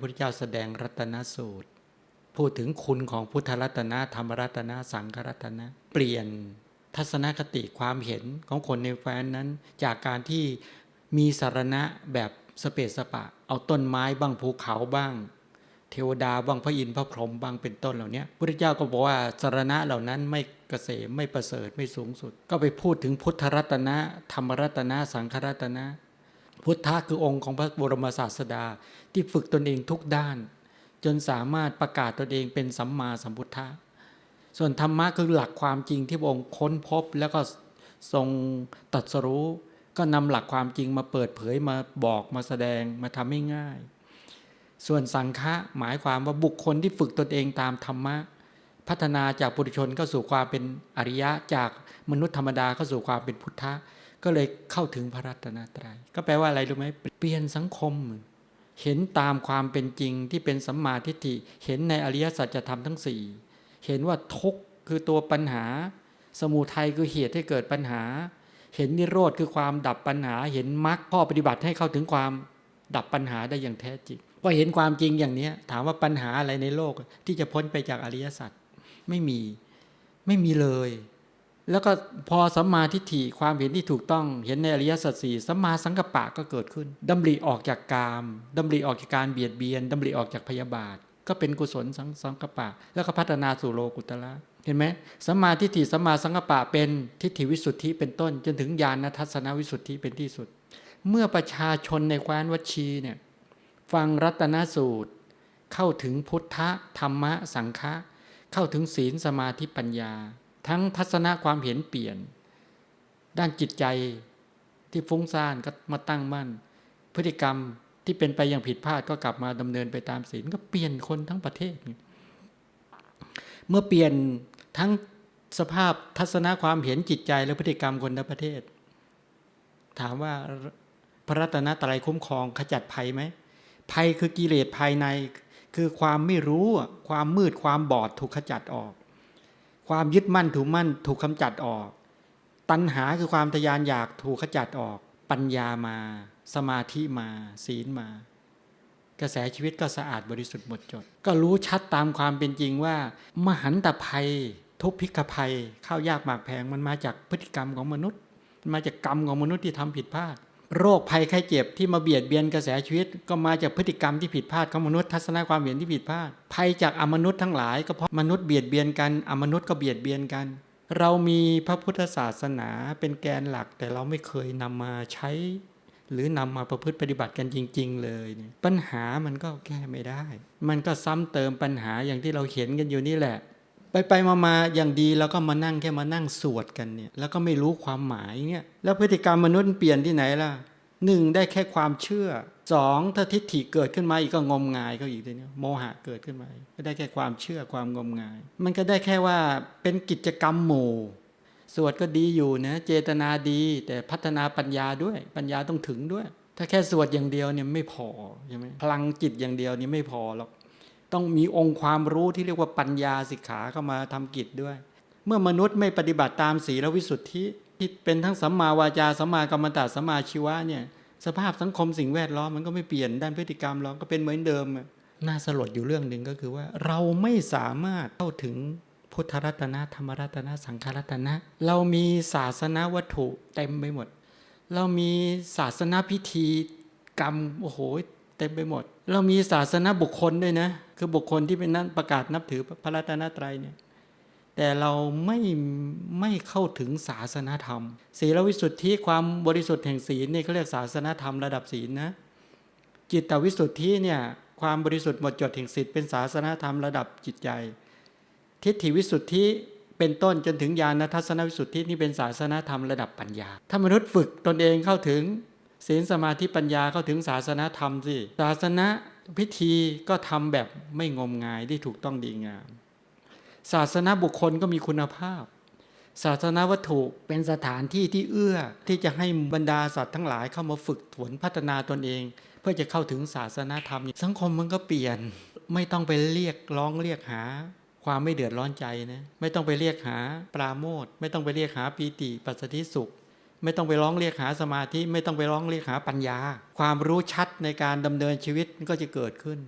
พุทธเจ้าแสดงรัตนสูตร พูดถึงคุณของพุทธรัตนะธรรมรัตนะสังฆรัตนะ เปลี่ยนทัศนคติความเห็นของคนในแฟนนั้น จากการที่มีสารณะแบบสเปซสปะ เอาต้นไม้บ้างภูเขาบ้าง เทวดาบ้างพระอินทร์พระพรหมบ้างเป็นต้นเหล่านี้พุทธเจ้าก็บอกว่าสารณะเหล่านั้นไม่เกษมไม่ประเสริฐไม่สูงสุด ก็ไปพูดถึงพุทธรัตนะธรรมรัตนะสังฆรัตนะ พุทธะคือองค์ของพระบรมศาสดาที่ฝึกตนเองทุกด้าน จนสามารถประกาศตนเองเป็นสัมมาสัมพุทธะส่วนธรรมะคือหลักความจริงที่พระองค์ค้นพบแล้วก็ทรงตรัดสรู้ ก็นำหลักความจริงมาเปิดเผยมาบอกมาแสดงมาทำให้ง่าย ส่วนสังฆะหมายความว่าบุคคลที่ฝึกตนเองตามธรรมะ พัฒนาจากปุถุชนเข้าสู่ความเป็นอริยะจากมนุษย์ธรรมดาเข้าสู่ความเป็นพุทธะ ก็เลยเข้าถึงพระรัตนตรยัย ก็แปลว่าอะไรรู้ไหมเปลี่ยนสังคม เห็นตามความเป็นจริงที่เป็นสัมมาทิฏฐิ เห็นในอริยสัจธรรมทั้งสี่เห็นว่าทุกข์คือตัวปัญหา สมุทัยคือเหตุให้เกิดปัญหา เห็นนิโรธคือความดับปัญหา เห็นมรรคข้อปฏิบัติให้เข้าถึงความดับปัญหาได้อย่างแท้จริงพอเห็นความจริงอย่างนี้ถามว่าปัญหาอะไรในโลกที่จะพ้นไปจากอริยสัจไม่มีไม่มีเลย แล้วก็พอสัมมาทิฏฐิความเห็นที่ถูกต้องเห็นในอริยสัจสี่สัมมาสังกัปปะก็เกิดขึ้นดำริออกจากกามดำริออกจากการเบียดเบียนดำริออกจากพยาบาท ก็เป็นกุศลสังสังกัปปะ แล้วก็พัฒนาสู่โลกุตละเห็นไหมสัมมาทิฏฐิสัมมาสังกัปปะเป็นทิฏฐิวิสุทธิเป็นต้น จนถึงญาณทัศนวิสุทธิเป็นที่สุด เมื่อประชาชนในแคว้นวัชีเนี่ยฟังรัตนสูตร เข้าถึงพุทธธรรมะสังฆะเข้าถึงศีลสมาธิปัญญา ทั้งทัศนะความเห็นเปลี่ยน ด้านจิตใจที่ฟุ้งซ่านก็มาตั้งมั่น พฤติกรรมที่เป็นไปอย่างผิดพลาดก็กลับมาดำเนินไปตามศีลก็เปลี่ยนคนทั้งประเทศ เมื่อเปลี่ยนทั้งสภาพทัศนะความเห็นจิตใจและพฤติกรรมคนทั้งประเทศ ถามว่าพระรัตนตรัยคุ้มครองขจัดภัยไหมภัยคือกิเลสภายใน คือความไม่รู้ความมืดความบอดถูกขจัดออก ความยึดมั่นถูกมั่นถูกกำจัดออก ตัณหาคือความทยานอยากถูกขจัดออก ปัญญามา สมาธิมา ศีลมา กระแสชีวิตก็สะอาดบริสุทธิ์หมดจด ก็รู้ชัดตามความเป็นจริงว่า มหันตภัย ทุกพิกภัยข้าวยากหมากแพงมันมาจากพฤติกรรมของมนุษย์มันมาจากกรรมของมนุษย์ที่ทำผิดพลาด โรคภัยไข้เจ็บที่มาเบียดเบียนกระแสชีวิต ก็มาจากพฤติกรรมที่ผิดพลาดของมนุษย์ทัศนคความเห็นที่ผิดพลาด ภัยจากอมนุษย์ทั้งหลายก็เพราะมนุษย์เบียดเบียนกันอมนุษย์ก็เบียดเบียนกัน เรามีพระพุทธศาสนาเป็นแกนหลัก แต่เราไม่เคยนำมาใช้ หรือนำมาประพฤติปฏิบัติกันจริง ๆ เลยเนี่ยปัญหามันก็แก้ไม่ได้ มันก็ซ้ำเติมปัญหาอย่างที่เราเห็นกันอยู่นี่แหละ ไปไปมามาอย่างดีแล้วก็มานั่งแค่มานั่งสวดกันเนี่ยแล้วก็ไม่รู้ความหมายเนี่ยแล้วพฤติกรรมมนุษย์เปลี่ยนที่ไหนล่ะหนึ่งได้แค่ความเชื่อสองถ้าทิฏฐิเกิดขึ้นมาอีกก็งมงายก็อีกทีนี้โมหะเกิดขึ้นมากก็ได้แค่ความเชื่อความงมงาย มันก็ได้แค่ว่าเป็นกิจกรรมหมู่สวดก็ดีอยู่นะเจตนาดีแต่พัฒนาปัญญาด้วยปัญญาต้องถึงด้วย ถ้าแค่สวดอย่างเดียวเนี่ยไม่พอใช่ไหมพลังจิตอย่างเดียวนี่ไม่พอหรอก ต้องมีองค์ความรู้ที่เรียกว่าปัญญาสิกขาเข้ามาทำกิจด้วย เมื่อมนุษย์ไม่ปฏิบัติตามศีลวิสุทธิที่เป็นทั้งสัมมาวาจาสัมมากรรมตะสัมมาชีวะเนี่ยสภาพสังคมสิ่งแวดล้อมมันก็ไม่เปลี่ยนด้านพฤติกรรมเราก็เป็นเหมือนเดิม น่าสลดอยู่เรื่องหนึ่งก็คือว่า เราไม่สามารถเข้าถึงพุทธรัตนะธรรมรัตนะสังฆรัตนะ เรามีศาสนาวัตถุเต็มไปหมด เรามีศาสนาพิธีกรรมโอ้โห เต็มไปหมด เรามีศาสนาบุคคลด้วยนะ คือบุคคลที่เป็นนั้นประกาศนับถือพระรัตนตรัยเนี่ยแต่เราไม่ไม่เข้าถึงศาสนาธรรม ศีลวิสุทธิความบริสุทธิ์แห่งศีลนี่เขาเรียกศาสนาธรรมระดับศีลนะ จิตวิสุทธิเนี่ยความบริสุทธิ์หมดจดแห่งศีลเป็นศาสนาธรรมระดับจิตใจ ทิฏฐิวิสุทธิเป็นต้นจนถึงญาณทัศนวิสุทธินี่เป็นศาสนาธรรมระดับปัญญา ถ้ามนุษย์ฝึกตนเองเข้าถึง ศีลสมาธิปัญญาเข้าถึงศาสนาธรรมสิศาสนาพิธีก็ทำแบบไม่งมงายที่ถูกต้องดีงาม ศาสนาบุคคลก็มีคุณภาพ ศาสนาวัตถุเป็นสถานที่ที่เอื้อที่จะให้บรรดาสัตว์ทั้งหลายเข้ามาฝึกฝนพัฒนาตนเอง เพื่อจะเข้าถึงศาสนาธรรม สังคมมันก็เปลี่ยน ไม่ต้องไปเรียกร้องเรียกหาความไม่เดือดร้อนใจนะไม่ต้องไปเรียกหาปราโมทไม่ต้องไปเรียกหาปีติปัสสติสุข ไม่ต้องไปร้องเรียกหาสมาธิ ไม่ต้องไปร้องเรียกหาปัญญา ความรู้ชัดในการดำเนินชีวิตก็จะเกิดขึ้น